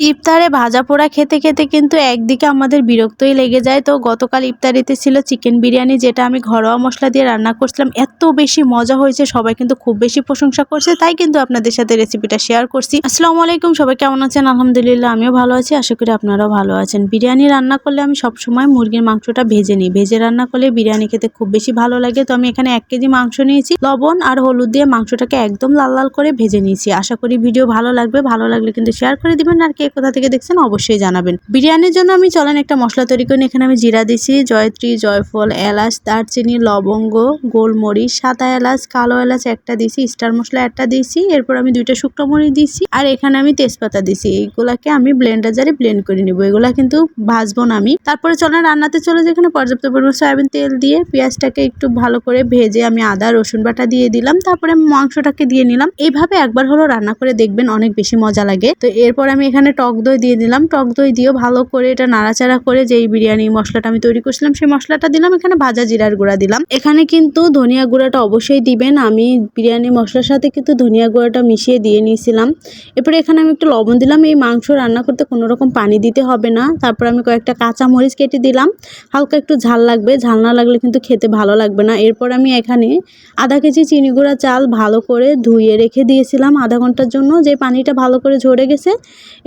ইফতারে ভাজা পোড়া খেতে খেতে কিন্তু একদিকে আমাদের বিরক্তই লেগে যায়। তো গতকাল ইফতারিতে ছিল চিকেন বিরিয়ানি, যেটা আমি ঘরোয়া মশলা দিয়ে রান্না করছিলাম। এত বেশি মজা হয়েছে, সবাই কিন্তু খুব বেশি প্রশংসা করছে, তাই কিন্তু আপনাদের সাথে রেসিপিটা শেয়ার করছি। আসসালামু আলাইকুম, সবাই কেমন আছেন? আলহামদুলিল্লাহ, আমিও ভালো আছি, আশা করি আপনারাও ভালো আছেন। বিরিয়ানি রান্না করলে আমি সবসময় মুরগির মাংসটা ভেজে নিই। ভেজে রান্না করলে বিরিয়ানি খেতে খুব বেশি ভালো লাগে। তো আমি এখানে এক কেজি মাংস নিয়েছি, লবণ আর হলুদ দিয়ে মাংসটাকে একদম লাল লাল করে ভেজে নিয়েছি। আশা করি ভিডিও ভালো লাগবে, ভালো লাগলে কিন্তু শেয়ার করে দিবেন। আর কে কোথা থেকে দেখছেন, অবশ্যই জানাবেন। বিরিয়ানির জন্য আমি চলেন একটা মশলা তৈরি করি। এখানে আমি জিরা দিছি জয়ত্রী, জয়ফল, এলাচ, দারচিনি, লবঙ্গ, গোলমরিচ, সাদা এলাচ, কালো এলাচ একটা দিছি স্টার মশলা একটা দিছি এরপর আমি দুইটা শুকনো মরিচ দিছি আর এখানে আমি তেজপাতা দিছি এইগুলাকে আমি ব্লেন্ডার জারে ব্লেন্ড করে নিব। এগুলা কিন্তু ভাজবো না আমি। তারপরে চলেন রান্নাতে চলে যেখানে পর্যাপ্ত পরিমাণ সয়াবিন তেল দিয়ে পেঁয়াজটাকে একটু ভালো করে ভেজে আমি আদা, রসুন বাটা দিয়ে দিলাম। তারপরে মাংসটাকে দিয়ে নিলাম। এইভাবে একবার হলো রান্না করে দেখবেন অনেক বেশি মজা লাগে। তো এরপর আমি এখানে টক দই দিয়ে দিলাম। টক দই দিয়েও ভালো করে এটা নাড়াচাড়া করে যেই বিরিয়ানি মশলাটা আমি তৈরি করছিলাম, সেই মশলাটা দিলাম। এখানে ভাজা জিরার গুঁড়া দিলাম। এখানে কিন্তু ধনিয়া গুঁড়াটা অবশ্যই দিবেন। আমি বিরিয়ানি মশলার সাথে কিন্তু ধনিয়া গুঁড়াটা মিশিয়ে দিয়ে নিয়েছিলাম। এরপরে এখানে আমি একটু লবণ দিলাম। এই মাংস রান্না করতে কোনো রকম পানি দিতে হবে না। তারপর আমি কয়েকটা কাঁচা মরিচ কেটে দিলাম। হালকা একটু ঝাল লাগবে। ঝাল না লাগলে কিন্তু খেতে ভালো লাগবে না। এরপর আমি এখানে আধা কেজি চিনি গুঁড়া চাল ভালো করে ধুয়ে রেখে দিয়েছিলাম আধা ঘণ্টার জন্য। যে পানিটা ভালো করে ঝরে গেছে,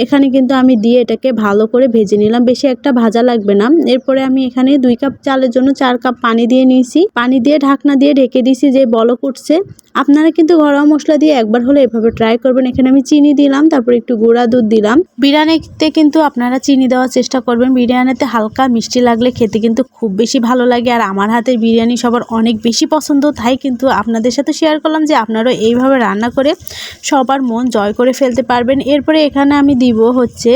এখানে কিন্তু আমি দিয়ে এটাকে ভালো করে ভেজে নিলাম। বেশি একটা ভাজা লাগবে না। এরপরে আমি এখানে দুই কাপ চালের জন্য চার কাপ পানি দিয়ে নিয়েছি। পানি দিয়ে ঢাকনা দিয়ে ঢেকে দিয়েছি যে বলক উঠছে। আপনারা কিন্তু ঘরোয়া মশলা দিয়ে একবার হলে এভাবে ট্রাই করবেন। এখানে আমি চিনি দিলাম, তারপর একটু গুঁড়া দুধ দিলাম। বিরিয়ানিতে কিন্তু আপনারা চিনি দেওয়ার চেষ্টা করবেন। বিরিয়ানিতে হালকা মিষ্টি লাগলে খেতে কিন্তু খুব বেশি ভালো লাগে। আর আমার হাতের বিরিয়ানি সবার অনেক বেশি পছন্দ, তাই কিন্তু আপনাদের সাথে শেয়ার করলাম যে আপনারাও এইভাবে রান্না করে সবার মন জয় করে ফেলতে পারবেন। এরপরে এখানে আমি দিব হচ্ছে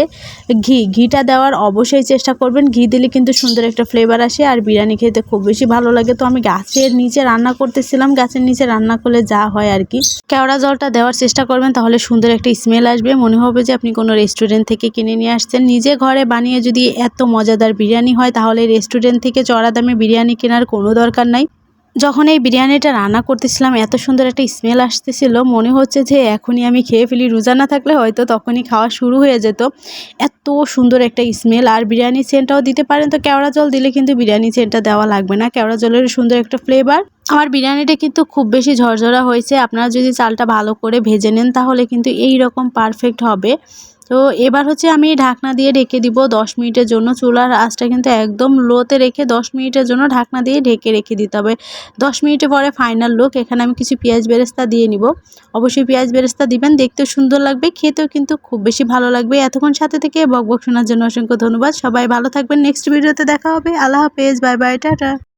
ঘি। ঘিটা দেওয়ার অবশ্যই চেষ্টা করবেন। ঘি দিলে কিন্তু সুন্দর একটা ফ্লেভার আসে। আর বিরিয়ানি খেতে খুব বেশি ভালো লাগে। তো আমি গাছের নিচে রান্না করতেছিলাম। গাছের নিচে রান্না করলে যা হয় আর কি। কেওড়া জলটা দেওয়ার চেষ্টা করবেন, তাহলে সুন্দর একটা স্মেল আসবে। মনে হবে যে আপনি কোনো রেস্টুরেন্ট থেকে কিনে নিয়ে আসছেন। নিজে ঘরে বানিয়ে যদি এত মজাদার বিরিয়ানি হয়, তাহলে রেস্টুরেন্ট থেকে চড়া দামে বিরিয়ানি কেনার কোনো দরকার নাই। যখন এই বিরিয়ানিটা রান্না করতেছিলাম, এত সুন্দর একটা স্মেল আসতেছিল। মনে হচ্ছে যে এখনই আমি খেয়ে ফেলি। রোজা না থাকলে হয়তো তখনই খাওয়া শুরু হয়ে যেত। এত সুন্দর একটা স্মেল আর বিরিয়ানি সেন্টটাও দিতে পারেন। তো কেওড়া জল দিলে কিন্তু বিরিয়ানি সেন্টটা দেওয়া লাগবে না। কেওড়া জলের সুন্দর একটা ফ্লেভার আমার বিরিয়ানিটা কিন্তু খুব বেশি ঝরঝরা হয়েছে। আপনারা যদি চালটা ভালো করে ভেজে নেন, তাহলে কিন্তু এই রকম পারফেক্ট হবে। তো এবার হচ্ছে আমি ঢাকনা দিয়ে ঢেকে দিব দশ মিনিটের জন্য। চুলার আঁচটা কিন্তু একদম লোতে রেখে দশ মিনিটের জন্য ঢাকনা দিয়ে ঢেকে রেখে দিতে হবে। দশ মিনিটের পরে ফাইনাল লুক এখানে আমি কিছু পেঁয়াজ বেরেস্তা দিয়ে নিব। অবশ্যই পেঁয়াজ বেরেস্তা দিবেন, দেখতেও সুন্দর লাগবে, খেতেও কিন্তু খুব বেশি ভালো লাগবে। এতক্ষণ সাথে থেকে বক বক শোনার জন্য অসংখ্য ধন্যবাদ। সবাই ভালো থাকবেন নেক্সট ভিডিওতে দেখা হবে। আল্লাহ হাফেজ বাই বাই টাটা।